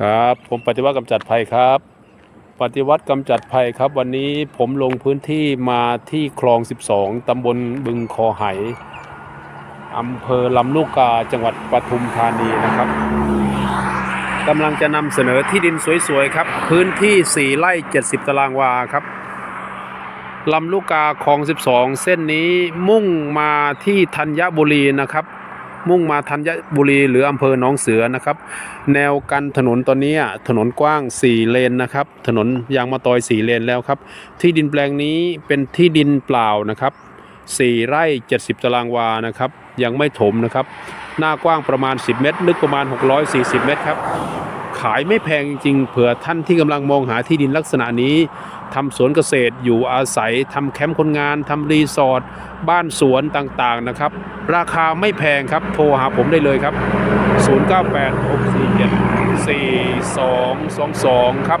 ครับ ผมปฏิวัติกำจัดภัยครับ ปฏิวัติกำจัดภัยครับ วันนี้ผมลงพื้นที่มาที่คลอง 12 ตำบลบึงคอไหอำเภอลำลูกกาจังหวัดปทุมธานีนะครับกำลังจะนำเสนอที่ดินสวยๆครับ พื้นที่ 4ไร่70 ตารางวาครับลำลูกกาคลอง 12 เส้นนี้มุ่งมาที่ธัญบุรีนะครับ มุ่งมาธัญบุรีหรืออำเภอหนองเสือนะครับ แนวกันถนนตอนนี้ถนนกว้าง 4 เลนนะครับ ถนนยางมะตอย 4 เลนแล้วครับ ที่ดินแปลงนี้เป็นที่ดินเปล่านะครับ 4 ไร่ 70 ตารางวานะครับ ยังไม่ถมนะครับ หน้ากว้างประมาณ 10 เมตร ลึกประมาณ 640 เมตรครับ ขายไม่แพงจริงๆ เผื่อท่านที่กำลังมองหาที่ดินลักษณะนี้ ทำสวนเกษตรอยู่อาศัยทำแคมป์คนงานทำรีสอร์ทบ้านสวนต่างๆนะครับ ราคาไม่แพงครับ โทรหาผมได้เลยครับ 0986474222 ครับ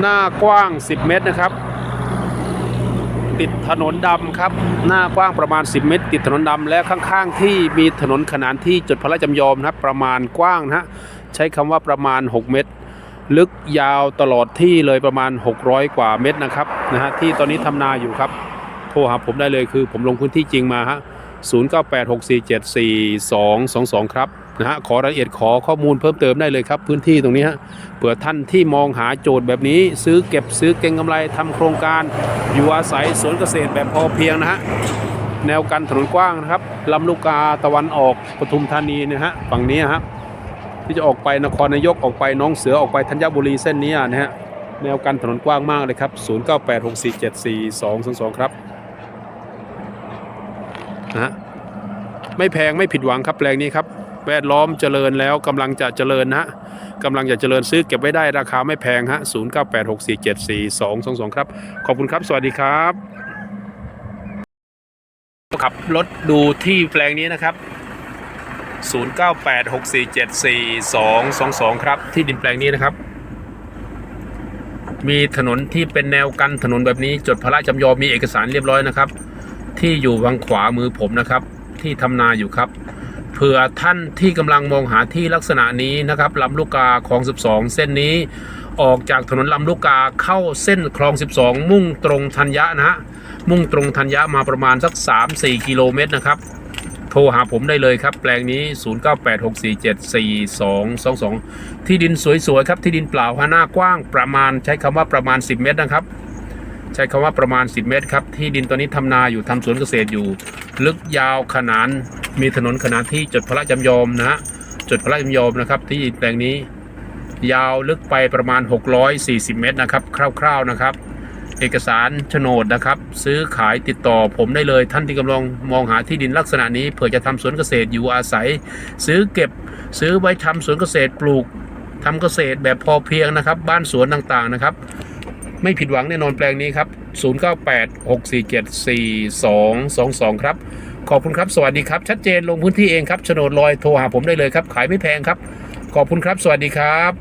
หน้ากว้าง 10 เมตรนะครับ ติดถนนดำครับ หน้ากว้างประมาณ 10 เมตร ติดถนนดำและข้างๆ ที่มีถนนขนานที่จดพระราชจำยอมนะครับประมาณกว้างนะฮะใช้คำว่าประมาณ 6 เมตร ลึกยาวตลอดที่เลยประมาณ 600 กว่าเมตรนะครับนะฮะที่ตอนนี้ทำนาอยู่ครับ โทรหาผมได้เลยคือผมลงพื้นที่จริงมาฮะ0986474222 ครับนะฮะขอรายละเอียดขอข้อมูลเพิ่มเติมได้เลยครับพื้นที่ตรงนี้ฮะเผื่อท่านที่มองหาโจทย์แบบนี้ ซื้อเก็บซื้อเก็งกำไรทำโครงการ อยู่อาศัยสวนเกษตรแบบพอเพียงนะฮะแนวกันถนนกว้างนะครับลำลูกกาตะวันออกปทุมธานีนะฮะฝั่งนี้ครับ ที่จะออกไปนครนายกออกไปน้องเสือออกไปธัญบุรีเส้นนี้นะฮะแนวกันถนนกว้างมากเลยครับ 0986474222 ครับนะฮะไม่แพงไม่ผิดหวังครับแปลงนี้ครับแวดล้อมเจริญแล้วกำลังจะเจริญนะฮะกำลังจะเจริญซื้อเก็บไว้ได้ราคาไม่แพงฮะ0 9 8 6 4 7 4 2 2 2 ครับ ขอบคุณครับ สวัสดีครับขับรถดูที่แปลงนี้นะครับ 0 9 8 6 4 7 4 2 2 2 ครับ ที่ดินแปลงนี้นะครับ มีถนนที่เป็นแนวกันถนนแบบนี้ จดพระราชจำยอมมีเอกสารเรียบร้อยนะครับ ที่อยู่วังขวามือผมนะครับ ที่ทำนาอยู่ครับ เผื่อท่านที่กำลังมองหาที่ลักษณะนี้นะครับลำลูกกาคลอง 12 เส้นนี้ ออกจากถนนลำลูกกาเข้าเส้นคลอง 12 มุ่งตรงธัญญะนะฮะมุ่งตรงธัญญะมาประมาณสัก 3-4 กิโลเมตรนะครับ รหาผมได้เลยครับ แปลงนี้ 0986474222 ที่ดินสวยๆ ครับ ที่ดินเปล่าหน้ากว้างประมาณใช้คำว่าประมาณ 10 เมตรนะครับ ใช้คำว่าประมาณ 10 เมตรครับ ที่ดินตอนนี้ทำนาอยู่ทำสวนเกษตรอยู่ ลึกยาวขนาน มีถนนขนานที่จดพระจำยอมนะฮะจดพระจำยอมนะครับ ที่แปลงนี้ยาวลึกไปประมาณ 640 เมตรนะครับ คร่าวๆนะครับ เอกสารโฉนดนะครับ ซื้อขายติดต่อผมได้เลยท่านที่กำลังมองหาที่ดินลักษณะนี้เผื่อจะทำสวนเกษตรอยู่อาศัย ซื้อเก็บซื้อไว้ทำสวนเกษตรปลูกทำเกษตรแบบพอเพียงนะครับ บ้านสวนต่างๆนะครับ ไม่ผิดหวังแน่นอนแปลงนี้ครับ 0986474222 ครับ ขอบคุณครับ สวัสดีครับ ชัดเจนลงพื้นที่เองครับโฉนดลอยโทรหาผมได้เลยครับ ขายไม่แพงครับ ขอบคุณครับ สวัสดีครับ